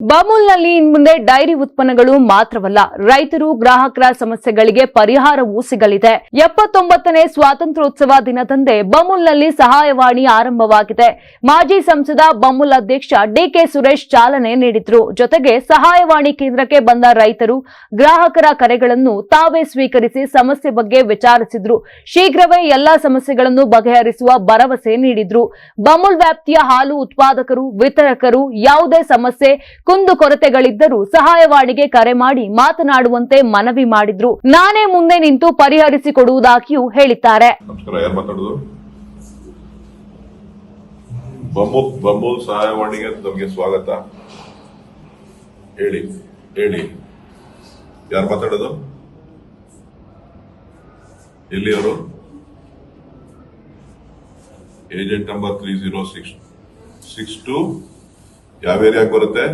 ಬಾಮೂಲ್ನಲ್ಲಿ ಇನ್ಮುಂದೆ ಡೈರಿ ಉತ್ಪನ್ನಗಳು ಮಾತ್ರವಲ್ಲ, ರೈತರು ಗ್ರಾಹಕರ ಸಮಸ್ಯೆಗಳಿಗೆ ಪರಿಹಾರವೂ ಸಿಗಲಿದೆ. ಎಪ್ಪತ್ತೊಂಬತ್ತನೇ ಸ್ವಾತಂತ್ರ್ಯೋತ್ಸವ ದಿನದಂದೇ ಬಮೂಲ್ನಲ್ಲಿ ಸಹಾಯವಾಣಿ ಆರಂಭವಾಗಿದೆ. ಮಾಜಿ ಸಂಸದ ಬಮೂಲ್ ಅಧ್ಯಕ್ಷ ಡಿಕೆ ಸುರೇಶ್ ಚಾಲನೆ ನೀಡಿದ್ರು. ಜೊತೆಗೆ ಸಹಾಯವಾಣಿ ಕೇಂದ್ರಕ್ಕೆ ಬಂದ ರೈತರು ಗ್ರಾಹಕರ ಕರೆಗಳನ್ನು ತಾವೇ ಸ್ವೀಕರಿಸಿ ಸಮಸ್ಯೆ ಬಗ್ಗೆ ವಿಚಾರಿಸಿದ್ರು. ಶೀಘ್ರವೇ ಎಲ್ಲಾ ಸಮಸ್ಯೆಗಳನ್ನು ಬಗೆಹರಿಸುವ ಭರವಸೆ ನೀಡಿದ್ರು. ಬಮೂಲ್ ವ್ಯಾಪ್ತಿಯ ಹಾಲು ಉತ್ಪಾದಕರು, ವಿತರಕರು ಯಾವುದೇ ಸಮಸ್ಯೆ ಕುಂದುಕೊರತೆಗಳಿದ್ದರೂ ಸಹಾಯವಾಣಿಗೆ ಕರೆ ಮಾಡಿ ಮಾತನಾಡುವಂತೆ ಮನವಿ ಮಾಡಿದ್ರು. ನಾನೇ ಮುಂದೆ ನಿಂತು ಪರಿಹರಿಸಿಕೊಡುವುದಾಗಿಯೂ ಹೇಳಿದ್ದಾರೆ. ಸಹಾಯವಾಣಿಗೆ ನಮಗೆ ಸ್ವಾಗತ. ಹೇಳಿ ಹೇಳಿ. ಯಾರು ಮಾತಾಡೋದು? ಎಲ್ಲಿ ಅವರು agent number three zero six six two ಯಾವ ಏರಿಯಾಗೆ ಬರುತ್ತೆ?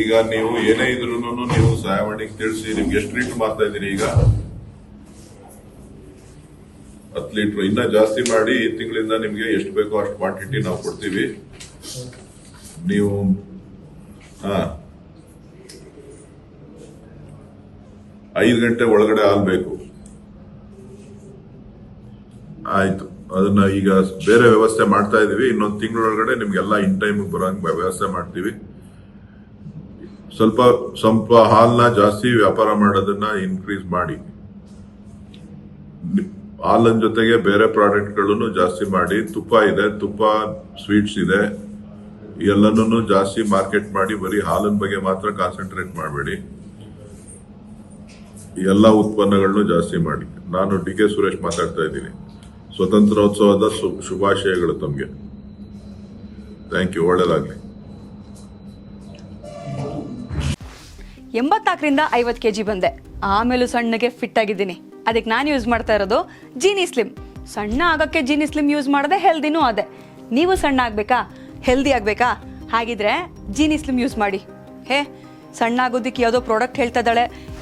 ಈಗ ನೀವು ಏನೇ ಇದ್ರು ನೀವು ಸಹಾಯವಾಣಿಗೆ ತಿಳಿಸಿ, ನಿಮ್ಗೆ ಎಷ್ಟು ಲೀಟರ್ ಮಾಡ್ತಾ ಇದ್ದೀರಿ ಈಗ? ಹತ್ತು ಲೀಟರ್. ಇನ್ನ ಜಾಸ್ತಿ ಮಾಡಿ ಈ ತಿಂಗಳಿಂದ ನಿಮ್ಗೆ ಎಷ್ಟು ಬೇಕೋ ಅಷ್ಟು ಕ್ವಾಂಟಿಟಿ ನಾವು ಕೊಡ್ತೀವಿ. ನೀವು, ಹಾ. ಐದು ಗಂಟೆ ಒಳಗಡೆ ಆಲ್ಬೇಕು ಬೇಕು ಆಯ್ತು. ಅದನ್ನ ಈಗ ಬೇರೆ ವ್ಯವಸ್ಥೆ ಮಾಡ್ತಾ ಇದೀವಿ. ಇನ್ನೊಂದು ತಿಂಗಳೊಳಗಡೆ ನಿಮ್ಗೆಲ್ಲ ಇನ್ ಟೈಮ್ ಬರೋಂಗ್ ವ್ಯವಸ್ಥೆ ಮಾಡ್ತೀವಿ. ಸ್ವಲ್ಪ ಸ್ವಲ್ಪ ಹಾಲ್ನ ಜಾಸ್ತಿ ವ್ಯಾಪಾರ ಮಾಡೋದನ್ನ ಇನ್ಕ್ರೀಸ್ ಮಾಡಿ. ಹಾಲಿನ ಜೊತೆಗೆ ಬೇರೆ ಪ್ರಾಡಕ್ಟ್ಗಳನ್ನು ಜಾಸ್ತಿ ಮಾಡಿ. ತುಪ್ಪ ಇದೆ, ತುಪ್ಪ ಸ್ವೀಟ್ಸ್ ಇದೆ. ಎಲ್ಲನೂ ಜಾಸ್ತಿ ಮಾರ್ಕೆಟ್ ಮಾಡಿ ಬರೀ ಹಾಲಿನ ಬಗ್ಗೆ ಮಾತ್ರ ಕಾನ್ಸಂಟ್ರೇಟ್ ಮಾಡಬೇಡಿ. ಎಲ್ಲ ಉತ್ಪನ್ನಗಳನ್ನು ಜಾಸ್ತಿ ಮಾಡಿ. ನಾನು ಡಿ ಕೆ ಸುರೇಶ್ ಮಾತಾಡ್ತಾ ಇದ್ದೀನಿ. ಸ್ವತಂತ್ರೋತ್ಸವದ ಶುಭಾಶಯಗಳು ತಮಗೆ. ಥ್ಯಾಂಕ್ ಯು ಒಳ್ಳೆಯದಾಗಲಿ ಎಂಬತ್ನಾಲ್ಕರಿಂದ ಐವತ್ತು ಕೆ ಜಿ ಬಂದೆ. ಆಮೇಲೂ ಸಣ್ಣಗೆ ಫಿಟ್ ಆಗಿದ್ದೀನಿ. ಅದಕ್ಕೆ ನಾನು ಯೂಸ್ ಮಾಡ್ತಾ ಇರೋದು ಜೀನಿ ಸ್ಲಿಮ್ ಸಣ್ಣ ಆಗೋಕ್ಕೆ ಜೀನಿ ಸ್ಲಿಮ್ ಯೂಸ್ ಮಾಡಿದೆ ಹೆಲ್ದಿನೂ ಅದೇ. ನೀವು ಸಣ್ಣ ಆಗಬೇಕಾ? ಹೆಲ್ದಿ ಆಗಬೇಕಾ? ಹಾಗಿದ್ರೆ ಜೀನಿ ಸ್ಲಿಮ್ ಯೂಸ್ ಮಾಡಿ. ಹೇ, ಸಣ್ಣ ಆಗೋದಕ್ಕೆ ಯಾವುದೋ ಪ್ರಾಡಕ್ಟ್ ಹೇಳ್ತಾ ಇದ್ದಾಳೆ.